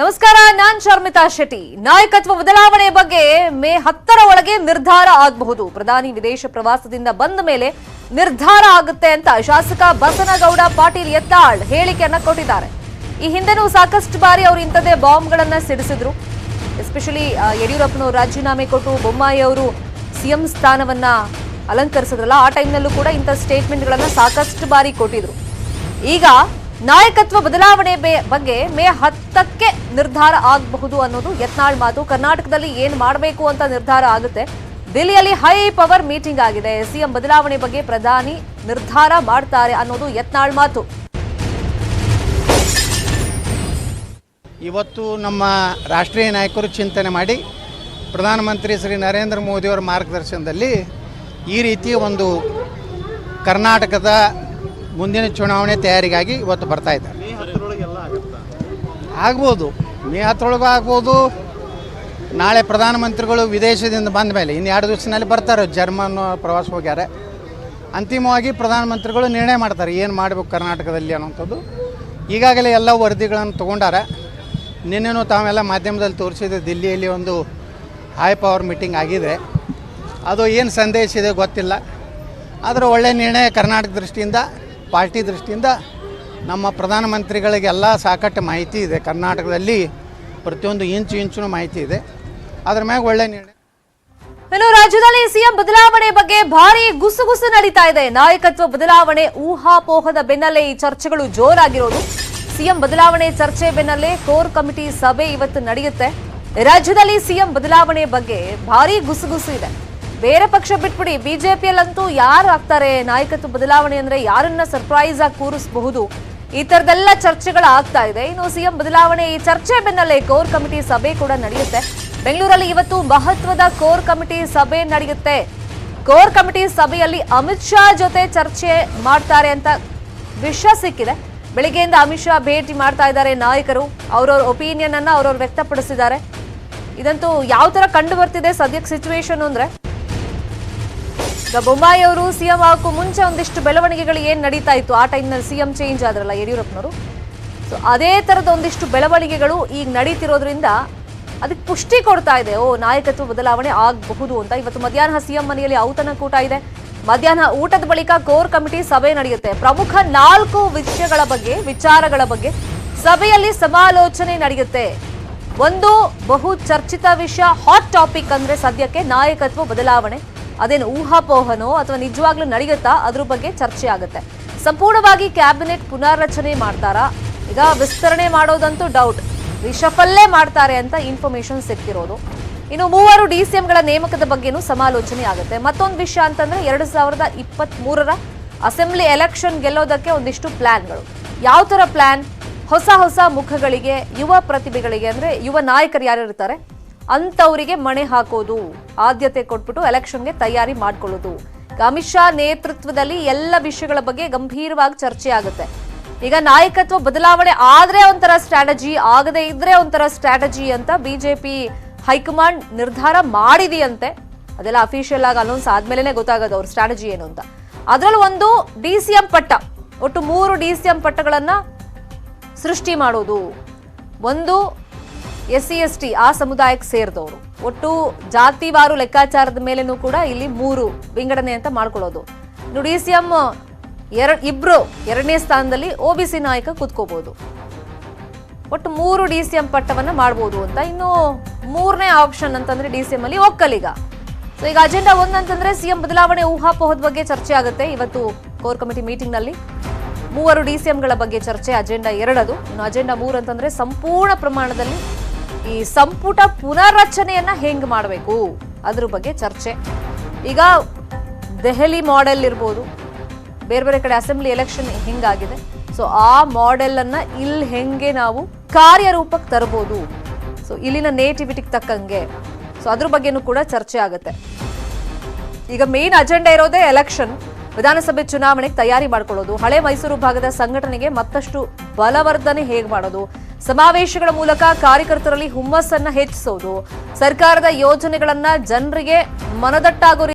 ನಮಸ್ಕಾರ, ನಾನ್ ಶರ್ಮಿತಾ ಶೆಟ್ಟಿ. ನಾಯಕತ್ವ ಬದಲಾವಣೆ ಬಗ್ಗೆ ಮೇ ಹತ್ತರ ಒಳಗೆ ನಿರ್ಧಾರ ಆಗಬಹುದು. ಪ್ರಧಾನಿ ವಿದೇಶ ಪ್ರವಾಸದಿಂದ ಬಂದ ಮೇಲೆ ನಿರ್ಧಾರ ಆಗುತ್ತೆ ಅಂತ ಶಾಸಕ ಬಸನಗೌಡ ಪಾಟೀಲ್ ಎತ್ತಾಳ್ ಹೇಳಿಕೆಯನ್ನ ಕೊಟ್ಟಿದ್ದಾರೆ. ಈ ಹಿಂದೆನೂ ಸಾಕಷ್ಟು ಬಾರಿ ಅವರು ಇಂಥದ್ದೇ ಬಾಂಬ್ಗಳನ್ನ ಸಿಡಿಸಿದ್ರು. ಎಸ್ಪೆಷಲಿ ಯಡಿಯೂರಪ್ಪನವರು ರಾಜೀನಾಮೆ ಕೊಟ್ಟು ಬೊಮ್ಮಾಯಿ ಅವರು ಸಿಎಂ ಸ್ಥಾನವನ್ನ ಅಲಂಕರಿಸಿದ್ರಲ್ಲ, ಆ ಟೈಮ್ನಲ್ಲೂ ಕೂಡ ಇಂಥ ಸ್ಟೇಟ್ಮೆಂಟ್ಗಳನ್ನ ಸಾಕಷ್ಟು ಬಾರಿ ಕೊಟ್ಟಿದ್ರು. ಈಗ ನಾಯಕತ್ವ ಬದಲಾವಣೆ ಬಗ್ಗೆ ಮೇ ಹತ್ತಕ್ಕೆ ನಿರ್ಧಾರ ಆಗಬಹುದು ಅನ್ನೋದು ಯತ್ನಾಳ್ ಮಾತು. ಕರ್ನಾಟಕದಲ್ಲಿ ಏನ್ ಮಾಡಬೇಕು ಅಂತ ನಿರ್ಧಾರ ಆಗುತ್ತೆ? ದಿಲ್ಲಿಯಲ್ಲಿ ಹೈ ಪವರ್ ಮೀಟಿಂಗ್ ಆಗಿದೆ. ಸಿಎಂ ಬದಲಾವಣೆ ಬಗ್ಗೆ ಪ್ರಧಾನಿ ನಿರ್ಧಾರ ಮಾಡ್ತಾರೆ ಅನ್ನೋದು ಯತ್ನಾಳ್ ಮಾತು. ಇವತ್ತು ನಮ್ಮ ರಾಷ್ಟ್ರೀಯ ನಾಯಕರು ಚಿಂತನೆ ಮಾಡಿ ಪ್ರಧಾನಮಂತ್ರಿ ಶ್ರೀ ನರೇಂದ್ರ ಮೋದಿಯವರ ಮಾರ್ಗದರ್ಶನದಲ್ಲಿ ಈ ರೀತಿ ಒಂದು ಕರ್ನಾಟಕದ ಮುಂದಿನ ಚುನಾವಣೆ ತಯಾರಿಗಾಗಿ ಇವತ್ತು ಬರ್ತಾ ಇದ್ದಾರೆ. ಆಗ್ಬೋದು. ಮೇ ಹತ್ತರೊಳಗೂ ಆಗ್ಬೋದು. ನಾಳೆ ಪ್ರಧಾನಮಂತ್ರಿಗಳು ವಿದೇಶದಿಂದ ಬಂದ ಮೇಲೆ ಇನ್ನು ಎರಡು ದಿವಸದಲ್ಲಿ ಬರ್ತಾರೆ. ಜರ್ಮನ್ ಪ್ರವಾಸ ಹೋಗ್ಯಾರೆ. ಅಂತಿಮವಾಗಿ ಪ್ರಧಾನಮಂತ್ರಿಗಳು ನಿರ್ಣಯ ಮಾಡ್ತಾರೆ. ಏನು ಮಾಡಬೇಕು ಕರ್ನಾಟಕದಲ್ಲಿ ಅನ್ನೋಂಥದ್ದು ಈಗಾಗಲೇ ಎಲ್ಲ ವರದಿಗಳನ್ನು ತೊಗೊಂಡಾರೆ. ನಿನ್ನೆನೂ ತಾವೆಲ್ಲ ಮಾಧ್ಯಮದಲ್ಲಿ ತೋರಿಸಿದೆ ದಿಲ್ಲಿಯಲ್ಲಿ ಒಂದು ಹೈ ಪವರ್ ಮೀಟಿಂಗ್ ಆಗಿದೆ. ಅದು ಏನು ಸಂದೇಶ ಇದೆ ಗೊತ್ತಿಲ್ಲ. ಆದರೆ ಒಳ್ಳೆಯ ನಿರ್ಣಯ ಕರ್ನಾಟಕ ದೃಷ್ಟಿಯಿಂದ ಪಾರ್ಟಿ ದೃಷ್ಟಿಯಿಂದ ನಮ್ಮ ಪ್ರಧಾನಮಂತ್ರಿಗಳಿಗೆಲ್ಲ ಸಾಕಷ್ಟು ಮಾಹಿತಿ ಇದೆ. ಕರ್ನಾಟಕದಲ್ಲಿ ಪ್ರತಿಯೊಂದು ಇಂಚು ಇಂಚು ಮಾಹಿತಿ ಇದೆ. ಅದ್ರ ಮ್ಯಾಗ ಒಳ್ಳೆ ನಿರ್ಣಯ ಇನ್ನು ರಾಜ್ಯದಲ್ಲಿ ಸಿಎಂ ಬದಲಾವಣೆ ಬಗ್ಗೆ ಭಾರಿ ಗುಸುಗುಸು ನಡೀತಾ ಇದೆ. ನಾಯಕತ್ವ ಬದಲಾವಣೆ, ಊಹಾಪೋಹದ ಬೆನ್ನಲ್ಲೇ ಈ ಚರ್ಚೆಗಳು ಜೋರಾಗಿರೋದು. ಸಿಎಂ ಬದಲಾವಣೆ ಚರ್ಚೆ ಬೆನ್ನಲ್ಲೇ ಕೋರ್ ಕಮಿಟಿ ಸಭೆ ಇವತ್ತು ನಡೆಯುತ್ತೆ. ರಾಜ್ಯದಲ್ಲಿ ಸಿಎಂ ಬದಲಾವಣೆ ಬಗ್ಗೆ ಭಾರಿ ಗುಸುಗುಸು ಇದೆ. ಬೇರೆ ಪಕ್ಷ ಬಿಟ್ಬಿಡಿ, ಬಿಜೆಪಿಯಲ್ಲಂತೂ ಯಾರು ಆಗ್ತಾರೆ? ನಾಯಕತ್ವ ಬದಲಾವಣೆ ಅಂದ್ರೆ ಯಾರನ್ನ ಸರ್ಪ್ರೈಸ್ ಆಗಿ ಕೂರಿಸಬಹುದು? ಈ ತರದೆಲ್ಲ ಚರ್ಚೆಗಳು ಆಗ್ತಾ ಇದೆ. ಇನ್ನು ಸಿಎಂ ಬದಲಾವಣೆ ಈ ಚರ್ಚೆ ಬೆನ್ನಲ್ಲೇ ಕೋರ್ ಕಮಿಟಿ ಸಭೆ ಕೂಡ ನಡೆಯುತ್ತೆ. ಬೆಂಗಳೂರಲ್ಲಿ ಇವತ್ತು ಮಹತ್ವದ ಕೋರ್ ಕಮಿಟಿ ಸಭೆ ನಡೆಯುತ್ತೆ. ಕೋರ್ ಕಮಿಟಿ ಸಭೆಯಲ್ಲಿ ಅಮಿತ್ ಶಾ ಜೊತೆ ಚರ್ಚೆ ಮಾಡ್ತಾರೆ ಅಂತ ವಿಷಯ ಸಿಕ್ಕಿದೆ. ಬೆಳಿಗ್ಗೆಯಿಂದ ಅಮಿತ್ ಶಾ ಭೇಟಿ ಮಾಡ್ತಾ ಇದ್ದಾರೆ ನಾಯಕರು. ಅವ್ರವ್ರ ಒಪಿನಿಯನ್ ಅನ್ನ ಅವ್ರವ್ರು ವ್ಯಕ್ತಪಡಿಸಿದ್ದಾರೆ. ಇದಂತೂ ಯಾವ ತರ ಕಂಡು ಬರ್ತಿದೆ ಸದ್ಯಕ್ಕೆ ಸಿಚುವೇಶನ್ ಅಂದ್ರೆ? ಬೊಮ್ಮಾಯಿ ಅವರು ಸಿಎಂ ಆಗೋಕ್ಕೂ ಮುಂಚೆ ಒಂದಿಷ್ಟು ಬೆಳವಣಿಗೆಗಳು ಏನ್ ನಡೀತಾ ಇತ್ತು? ಆ ಟೈಮ್ನಲ್ಲಿ ಸಿಎಂ ಚೇಂಜ್ ಆದ್ರಲ್ಲ ಯಡಿಯೂರಪ್ಪನವರು? ಸೊ ಅದೇ ತರದ ಒಂದಿಷ್ಟು ಬೆಳವಣಿಗೆಗಳು ಈಗ ನಡೀತಿರೋದ್ರಿಂದ ಅದಕ್ಕೆ ಪುಷ್ಟಿ ಕೊಡ್ತಾ ಇದೆ. ಓ, ನಾಯಕತ್ವ ಬದಲಾವಣೆ ಆಗಬಹುದು ಅಂತ. ಇವತ್ತು ಮಧ್ಯಾಹ್ನ ಸಿಎಂ ಮನೆಯಲ್ಲಿ ಔತಣ ಕೂಟ ಇದೆ. ಮಧ್ಯಾಹ್ನ ಊಟದ ಬಳಿಕ ಕೋರ್ ಕಮಿಟಿ ಸಭೆ ನಡೆಯುತ್ತೆ. ಪ್ರಮುಖ ನಾಲ್ಕು ವಿಷಯಗಳ ಬಗ್ಗೆ, ವಿಚಾರಗಳ ಬಗ್ಗೆ ಸಭೆಯಲ್ಲಿ ಸಮಾಲೋಚನೆ ನಡೆಯುತ್ತೆ. ಒಂದು ಬಹು ಚರ್ಚಿತ ವಿಷಯ ಹಾಟ್ ಟಾಪಿಕ್ ಅಂದ್ರೆ ಸದ್ಯಕ್ಕೆ ನಾಯಕತ್ವ ಬದಲಾವಣೆ. ಅದೇನು ಊಹಾಪೋಹನೋ ಅಥವಾ ನಿಜವಾಗ್ಲೂ ನಡೆಯುತ್ತಾ? ಅದ್ರ ಬಗ್ಗೆ ಚರ್ಚೆ ಆಗುತ್ತೆ. ಸಂಪೂರ್ಣವಾಗಿ ಕ್ಯಾಬಿನೆಟ್ ಪುನರ್ರಚನೆ ಮಾಡ್ತಾರಾ? ಈಗ ವಿಸ್ತರಣೆ ಮಾಡೋದಂತೂ ಡೌಟ್ ರಿಷಫಲ್ಲೇ ಮಾಡ್ತಾರೆ ಅಂತ ಇನ್ಫಾರ್ಮೇಶನ್ ಸಿಕ್ತಿರೋದು ಇನ್ನು ಮೂವರು ಡಿ ಸಿ ಎಂಗಳ ನೇಮಕದ ಬಗ್ಗೆನೂ ಸಮಾಲೋಚನೆ ಆಗುತ್ತೆ. ಮತ್ತೊಂದು ವಿಷಯ ಅಂತಂದ್ರೆ ಎರಡು ಸಾವಿರದ ಇಪ್ಪತ್ತ್ ಮೂರರ ಅಸೆಂಬ್ಲಿ ಎಲೆಕ್ಷನ್ ಗೆಲ್ಲೋದಕ್ಕೆ ಒಂದಿಷ್ಟು ಪ್ಲಾನ್ಗಳು. ಯಾವ ಥರ ಪ್ಲಾನ್? ಹೊಸ ಹೊಸ ಮುಖಗಳಿಗೆ, ಯುವ ಪ್ರತಿಭೆಗಳಿಗೆ, ಅಂದ್ರೆ ಯುವ ನಾಯಕರು ಯಾರು ಅಂಥವರಿಗೆ ಮಣೆ ಹಾಕೋದು. ಆದ್ಯತೆ ಕೊಟ್ಬಿಟ್ಟು ಎಲೆಕ್ಷನ್ಗೆ ತಯಾರಿ ಮಾಡ್ಕೊಳ್ಳೋದು. ಅಮಿತ್ ಶಾ ನೇತೃತ್ವದಲ್ಲಿ ಎಲ್ಲ ವಿಷಯಗಳ ಬಗ್ಗೆ ಗಂಭೀರವಾಗಿ ಚರ್ಚೆ ಆಗುತ್ತೆ. ಈಗ ನಾಯಕತ್ವ ಬದಲಾವಣೆ ಆದ್ರೆ ಒಂಥರ ಸ್ಟ್ರಾಟಜಿ, ಆಗದೆ ಇದ್ರೆ ಒಂಥರ ಸ್ಟ್ರಾಟಜಿ ಅಂತ ಬಿಜೆಪಿ ಹೈಕಮಾಂಡ್ ನಿರ್ಧಾರ ಮಾಡಿದೆಯಂತೆ. ಅದೆಲ್ಲ ಅಫಿಷಿಯಲ್ ಆಗಿ ಅನೌನ್ಸ್ ಆದ್ಮೇಲೆ ಗೊತ್ತಾಗೋದು ಅವ್ರ ಸ್ಟ್ರಾಟಜಿ ಏನು ಅಂತ. ಅದರಲ್ಲೂ ಒಂದು ಡಿ ಸಿ ಎಂ ಪಟ್ಟ. ಒಟ್ಟು ಮೂರು ಡಿ ಸಿ ಎಂ ಪಟ್ಟಗಳನ್ನ ಸೃಷ್ಟಿ ಮಾಡೋದು. ಒಂದು ಎಸ್ ಸಿ ಎಸ್ ಟಿ ಆ ಸಮುದಾಯಕ್ಕೆ ಸೇರಿದವರು. ಒಟ್ಟು ಜಾತಿವಾರು ಲೆಕ್ಕಾಚಾರದ ಮೇಲೆನೂ ಕೂಡ ಇಲ್ಲಿ ಮೂರು ವಿಂಗಡಣೆ ಅಂತ ಮಾಡ್ಕೊಳ್ಳೋದು. ಡಿ ಸಿ ಎಂ ಎರಡು ಇಬ್ರು ಎರಡನೇ ಸ್ಥಾನದಲ್ಲಿ ಒ ಬಿ ಸಿ ನಾಯಕ ಕೂತ್ಕೋಬಹುದು ಒಟ್ಟು ಮೂರು ಡಿ ಸಿ ಎಂ ಪಟ್ಟವನ್ನ ಮಾಡ್ಬೋದು ಅಂತ. ಇನ್ನು ಮೂರನೇ ಆಪ್ಷನ್ ಅಂತಂದ್ರೆ ಡಿ ಸಿ ಎಂ ಅಲ್ಲಿ ಒಕ್ಕಲಿಗ. ಸೊ ಈಗ ಅಜೆಂಡಾ ಒಂದ್ ಅಂತಂದ್ರೆ ಸಿಎಂ ಬದಲಾವಣೆ ಊಹಾಪೋಹದ ಬಗ್ಗೆ ಚರ್ಚೆ ಆಗುತ್ತೆ. ಇವತ್ತು ಕೋರ್ ಕಮಿಟಿ ಮೀಟಿಂಗ್ನಲ್ಲಿ ಮೂವರು ಡಿ ಸಿ ಎಂಗಳ ಬಗ್ಗೆ ಚರ್ಚೆ, ಅಜೆಂಡಾ ಎರಡದು. ಇನ್ನು ಅಜೆಂಡಾ ಮೂರು ಅಂತಂದ್ರೆ ಸಂಪೂರ್ಣ ಪ್ರಮಾಣದಲ್ಲಿ ಈ ಸಂಪುಟ ಪುನರ್ರಚನೆಯನ್ನ ಹೆಂಗ್ ಮಾಡಬೇಕು? ಅದ್ರ ಬಗ್ಗೆ ಚರ್ಚೆ. ಈಗ ದೆಹಲಿ ಮಾಡೆಲ್ ಇರ್ಬೋದು. ಬೇರೆ ಬೇರೆ ಕಡೆ ಅಸೆಂಬ್ಲಿ ಎಲೆಕ್ಷನ್ ಹೆಂಗಾಗಿದೆ. ಸೊ ಆ ಮಾಡೆಲ್ ಅನ್ನ ಇಲ್ಲಿ ಹೆಂಗೆ ನಾವು ಕಾರ್ಯರೂಪಕ್ಕೆ ತರಬಹುದು ಸೊ ಇಲ್ಲಿನ ನೇಟಿವಿಟಿಗೆ ತಕ್ಕಂಗೆ. ಸೊ ಅದ್ರ ಬಗ್ಗೆನೂ ಕೂಡ ಚರ್ಚೆ ಆಗುತ್ತೆ. ಈಗ ಮೇನ್ ಅಜೆಂಡಾ ಇರೋದೇ ಎಲೆಕ್ಷನ್ ವಿಧಾನಸಭೆ ಚುನಾವಣೆಗೆ ತಯಾರಿ ಮಾಡ್ಕೊಳ್ಳೋದು. ಹಳೆ ಮೈಸೂರು ಭಾಗದ ಸಂಘಟನೆಗೆ ಮತ್ತಷ್ಟು ಬಲವರ್ಧನೆ ಹೇಗೆ ಮಾಡೋದು? ಸಮಾವೇಶಗಳ ಮೂಲಕ ಕಾರ್ಯಕರ್ತರಲ್ಲಿ ಹುಮ್ಮಸ್ಸನ್ನ ಹೆಚ್ಚಿಸೋದು. ಸರ್ಕಾರದ ಯೋಜನೆಗಳನ್ನ ಜನರಿಗೆ ಮನದಟ್ಟಾಗೋ